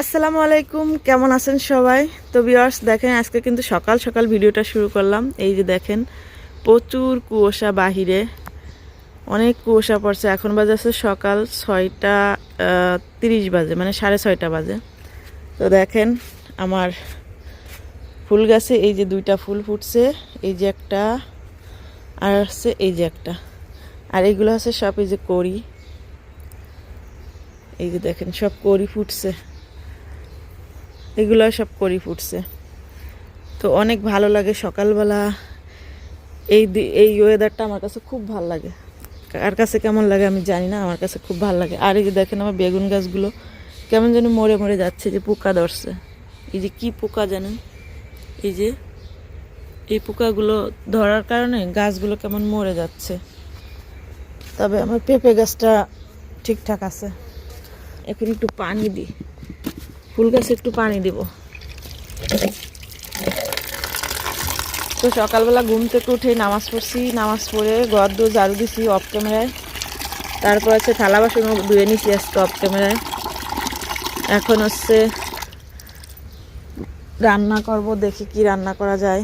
আসসালামু আলাইকুম, কেমন আছেন সবাই? তো বিয়ার্স দেখেন আজকে কিন্তু সকাল সকাল ভিডিওটা শুরু করলাম। এই যে দেখেন, প্রচুর কুয়াশা বাহিরে, অনেক কুয়াশা পড়ছে। এখন বাজে আছে সকাল ছয়টা তিরিশ বাজে মানে সাড়ে ছয়টা বাজে। তো দেখেন, আমার ফুল গাছে এই যে দুইটা ফুল ফুটছে, এই যে একটা, আর হচ্ছে এই যে একটা। আর এইগুলো আছে সব এই যে করি এই যে দেখেন, সব করি ফুটছে। এগুলো সব করি ফুটছে। তো অনেক ভালো লাগে সকালবেলা। এই এই ওয়েদারটা আমার কাছে খুব ভালো লাগে। কার কাছে কেমন লাগে আমি জানি না, আমার কাছে খুব ভালো লাগে। আর এই যে দেখেন আমার বেগুন গাছগুলো কেমন যেন মরে মরে যাচ্ছে, যে পোকা ধরছে। এই যে কি পোকা জানেন? এই যে, এই পোকাগুলো ধরার কারণে গাছগুলো কেমন মরে যাচ্ছে। তবে আমার পেঁপে গাছটা ঠিকঠাক আছে। এখন একটু পানি দিই। ফুল গাছে একটু পানি দিব। তো সকালবেলা ঘুম থেকে উঠে নামাজ পড়ছি, নামাজ পড়ে ঘর দু ঝাড়ু দিছি অফ ক্যামেরায় তারপর হচ্ছে থালা বাসন ধুয়ে নিছি আজকে অফ ক্যামেরায় এখন হচ্ছে রান্না করব, দেখি কি রান্না করা যায়।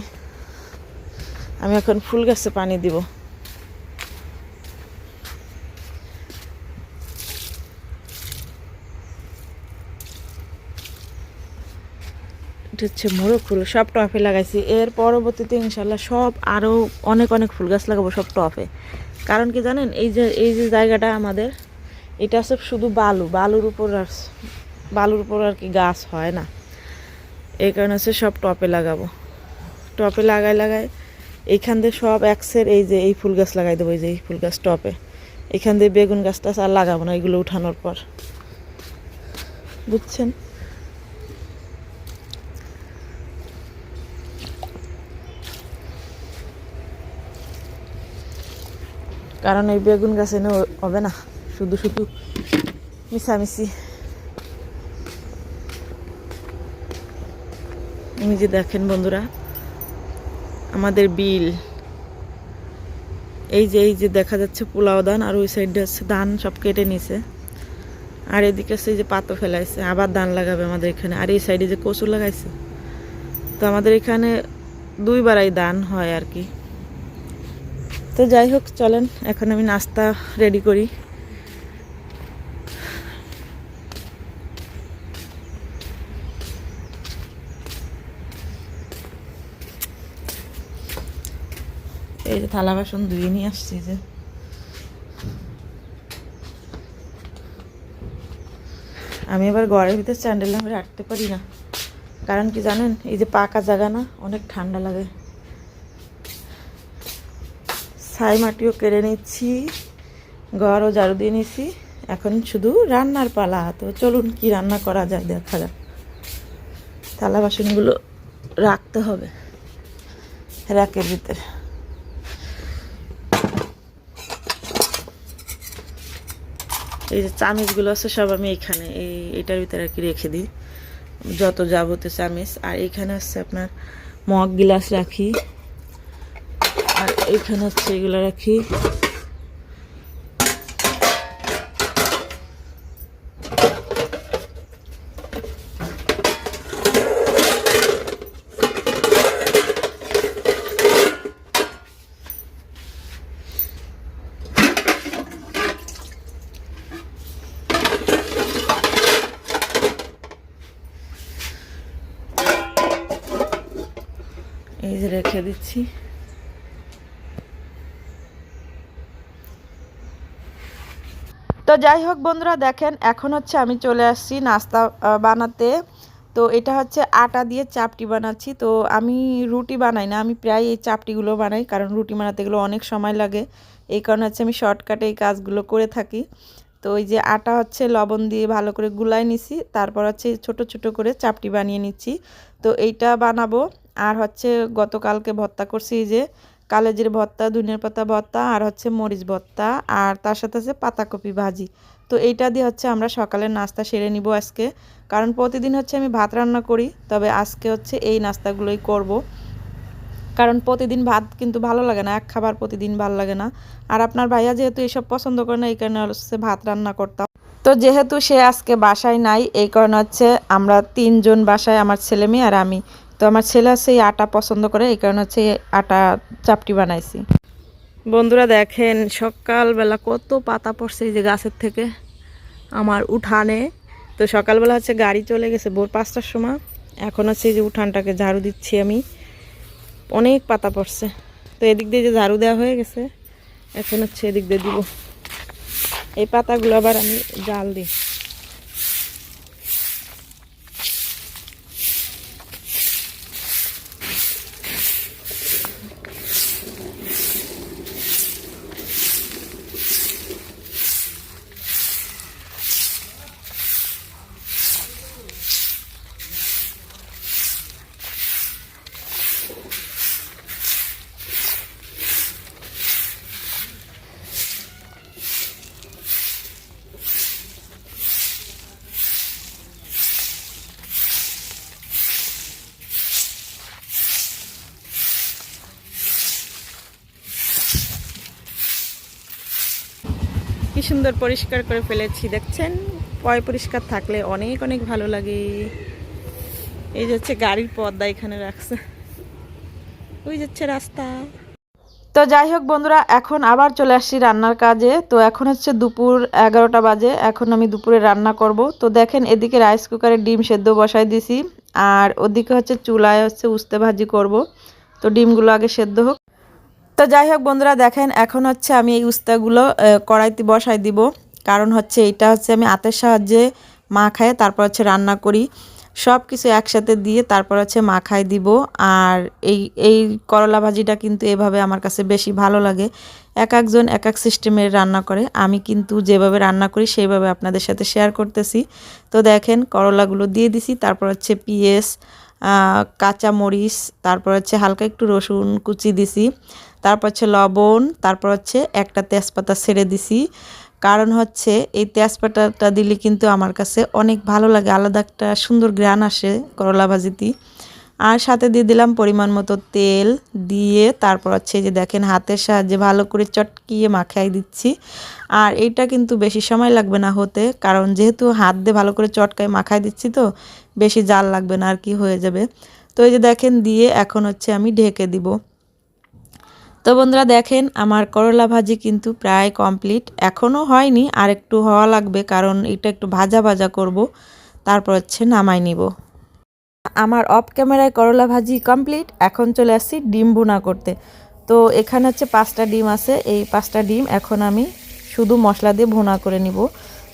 আমি এখন ফুল গাছে পানি দিব। এটা হচ্ছে মোরগ ফুল, সব টফে লাগাইছি। এর পরবর্তীতে ইনশাল্লাহ সব আরও অনেক অনেক ফুল গাছ লাগাবো সব টফে কারণ কি জানেন, এই যে এই যে জায়গাটা আমাদের, এটা সব শুধু বালু, বালুর উপর আর বালুর উপর আর কি গাছ হয় না। এই কারণে হচ্ছে সব টপে লাগাবো। টপে লাগাই লাগাই এইখান দিয়ে সব একসের এই যে, এই ফুল গাছ লাগাই দেবো, এই যে, এই ফুল গাছ টপে। এখান দিয়ে বেগুন গাছটা আর লাগাবো না, এগুলো উঠানোর পর। বুঝছেন? কারণ এই বেগুন গাছ এনে হবে না। শুধু শুধু মিশামিশি। এই যে দেখেন বন্ধুরা, আমাদের বিল। এই যে এই যে দেখা যাচ্ছে পোলাও ধান আর ওই সাইডে হচ্ছে ধান সব কেটে নিছে। আর এদিকে হচ্ছে এই যে পাতো ফেলাইছে, আবার ধান লাগাবে আমাদের এখানে। আর এই সাইডে যে কচু লাগাইছে। তো আমাদের এখানে দুইবারাই ধান হয় আর কি। তো যাই হোক, চলেন, এখন আমি নাস্তা রেডি করি। এই যে থালা বাসন ধুয়ে নিয়ে আসছি যে। আমি এবার ঘরের ভিতরে স্যান্ডেল না রাখতে পারি না। কারণ কি জানেন, এই যে পাকা জায়গা না, অনেক ঠান্ডা লাগে। ছাই মাটিও কেড়ে নিচ্ছি ঘরও ঝাড়ু দিয়ে নিচ্ছি এখন শুধু রান্নার পালা, তো চলুন কি রান্না করা যায় দেখা যাক। থালা বাসনগুলো রাখতে হবে র্যাকের ভিতরে। এই যে চামিচগুলো আছে, সব আমি এইখানে, এই এটার ভিতরে আর কি রেখে দিই। যত যাবতীয় চামিচ, আর এইখানে হচ্ছে আপনার মগ গিলাস রাখি। এইখানে হচ্ছে এগুলো রাখি। রেখে দিচ্ছি। তো যাই হোক বন্ধুরা, দেখেন এখন হচ্ছে আমি চলে আসছি নাস্তা বানাতে। তো এটা হচ্ছে আটা দিয়ে চাপটি বানাচ্ছি। তো আমি রুটি বানাই না, আমি প্রায় এই চাপটিগুলো বানাই, কারণ রুটি বানাতে গেলে অনেক সময় লাগে। এই কারণে হচ্ছে আমি শর্টকাটে এই কাজগুলো করে থাকি। তো ওই যে আটা হচ্ছে লবণ দিয়ে ভালো করে গুলাই নিছি, তারপর হচ্ছে ছোট ছোট করে চাপটি বানিয়ে নিচ্ছি। তো এইটা বানাবো। আর হচ্ছে গতকালকে ভর্তা করছি যে কালেজির ভর্তা, ধনিয়ার পাতা ভর্তা আর হচ্ছে মরিচ ভর্তা আর তার সাথে আছে পাতাকপি ভাজি। তো এইটা দিয়ে হচ্ছে আমরা সকালের নাস্তা সেরে নিব আজকে। কারণ প্রতিদিন হচ্ছে আমি ভাত রান্না করি, তবে আজকে হচ্ছে এই নাস্তাগুলোই করব। কারণ প্রতিদিন ভাত কিন্তু ভালো লাগে না, এক খাবার প্রতিদিন ভালো লাগে না। আর আপনার ভাইয়া যেহেতু এসব পছন্দ করে না, এই কারণে হচ্ছে ভাত রান্না করতাম। তো যেহেতু সে আজকে বাসায় নাই, এই কারণে হচ্ছে আমরা তিনজন বাসায়, আমার ছেলে মেয়ে আর আমি। তো আমার ছেলে এই আটা পছন্দ করে, এই কারণে হচ্ছে আটা চাপটি বানাইছি। বন্ধুরা দেখেন, সকালবেলা কত পাতা পড়ছে এই যে গাছের থেকে, আমার উঠানে। তো সকালবেলা হচ্ছে গাড়ি চলে গেছে ভোর পাঁচটার সময়। এখন হচ্ছে এই যে উঠানটাকে ঝাড়ু দিচ্ছি আমি। অনেক পাতা পড়ছে। তো এদিক দিয়ে যে ঝাড়ু দেওয়া হয়ে গেছে, এখন হচ্ছে এদিক দিয়ে দিব। এই পাতাগুলো আবার আমি জাল দিই। সুন্দর পরিষ্কার করে ফেলেছি, দেখছেন? পয় পরিষ্কার থাকলে অনেক অনেক ভালো লাগে। এই যে হচ্ছে গাড়ির পর্দা এখানে রাখছে। ওই যাচ্ছে রাস্তা। তো যাই হোক বন্ধুরা, এখন আবার চলে আসছি রান্নার কাজে। তো এখন হচ্ছে দুপুর এগারোটা বাজে, এখন আমি দুপুরে রান্না করব। তো দেখেন এদিকে রাইস কুকারে ডিম সেদ্ধ বসাই দিছি, আর ওদিকে হচ্ছে চুলায় হচ্ছে উস্তে ভাজি করব। তো ডিমগুলো আগে সেদ্ধ হোক। তো যাই হোক, বন্ধুরা দেখেন, এখন হচ্ছে আমি এই উস্তাগুলো কড়াইতে বসাই দিব। কারণ হচ্ছে এটা হচ্ছে আমি হাতের সাহায্যে মাখায় তারপর হচ্ছে রান্না করি। সব কিছু একসাথে দিয়ে তারপর হচ্ছে মাখায় দিব। আর এই এই করলা ভাজিটা কিন্তু এভাবে আমার কাছে বেশি ভালো লাগে। এক একজন এক এক সিস্টেমের রান্না করে। আমি কিন্তু যেভাবে রান্না করি, সেইভাবে আপনাদের সাথে শেয়ার করতেছি। তো দেখেন, করলাগুলো দিয়ে দিছি। তারপর হচ্ছে পিঁয়াজ কাঁচা মরিচ তারপর হচ্ছে হালকা একটু রসুন কুচি দিছি, তারপর হচ্ছে লবণ, তারপর হচ্ছে একটা তেজপাতা ছেড়ে দিছি। কারণ হচ্ছে এই তেজপাতাটা দিলে কিন্তু আমার কাছে অনেক ভালো লাগে, আলাদা একটা সুন্দর গ্রান আসে করলা ভাজিতে। আর সাথে দিয়ে দিলাম পরিমাণ মতো তেল দিয়ে তারপর হচ্ছে যে দেখেন হাতের সাহায্যে ভালো করে চটকিয়ে মাখাই দিচ্ছি। আর এইটা কিন্তু বেশি সময় লাগবে না হতে, কারণ যেহেতু হাত দিয়ে ভালো করে চটকায় মাখাই দিচ্ছি তো, বেশি জাল লাগবে না আর কি হয়ে যাবে। তো এই যে দেখেন দিয়ে এখন হচ্ছে আমি ঢেকে দিব। তো বন্ধুরা দেখেন আমার করলা ভাজি কিন্তু প্রায় কমপ্লিট এখনও হয়নি আর একটু হওয়া লাগবে, কারণ এটা একটু ভাজা ভাজা করব, তারপর হচ্ছে নামাই নিব। আমার অফ ক্যামেরায় করলা ভাজি কমপ্লিট এখন চলে আসছি ডিম ভুনা করতে। তো এখানে হচ্ছে পাঁচটা ডিম আছে, এই পাঁচটা ডিম এখন আমি শুধু মশলা দিয়ে ভুনা করে নিব।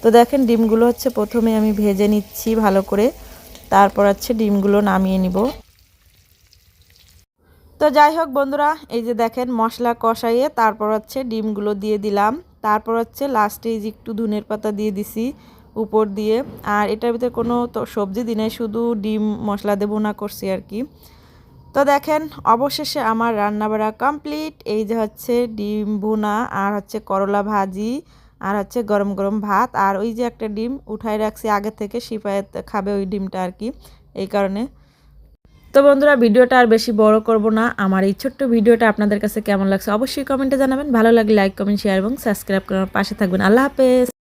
তো দেখেন ডিমগুলো হচ্ছে প্রথমে আমি ভেজে নিচ্ছি ভালো করে, তারপর হচ্ছে ডিমগুলো নামিয়ে নিব। তো যাই হোক বন্ধুরা, এই যে দেখেন মশলা কষাইয়ে তারপর হচ্ছে ডিমগুলো দিয়ে দিলাম। তারপর হচ্ছে লাস্টে এই যে একটু ধুনের পাতা দিয়ে দিছি। উপর দিয়ে। আর এটার ভিতরে কোনো তো সবজি দিনে শুধু ডিম, মশলা দেবো না করছি আর কি। তো দেখেন, অবশেষে আমার রান্নাবাড়া কমপ্লিট। এই যে হচ্ছে ডিম ভুনা, আর হচ্ছে করলা ভাজি, আর হচ্ছে গরম গরম ভাত। আর ওই যে একটা ডিম উঠাই রাখছি আগে থেকে সিপায়াত খাবে ওই ডিমটা আর কি, এই কারণে। তো বন্ধুরা, ভিডিওটা আর বেশি বড় করব না। আমার এই ছোট্ট ভিডিওটা আপনাদের কাছে কেমন লাগছে অবশ্যই কমেন্টে জানাবেন। ভালো লাগলে লাইক কমেন্ট শেয়ার এবং সাবস্ক্রাইব করার পাশে থাকবেন। আল্লাহ হাফেজ।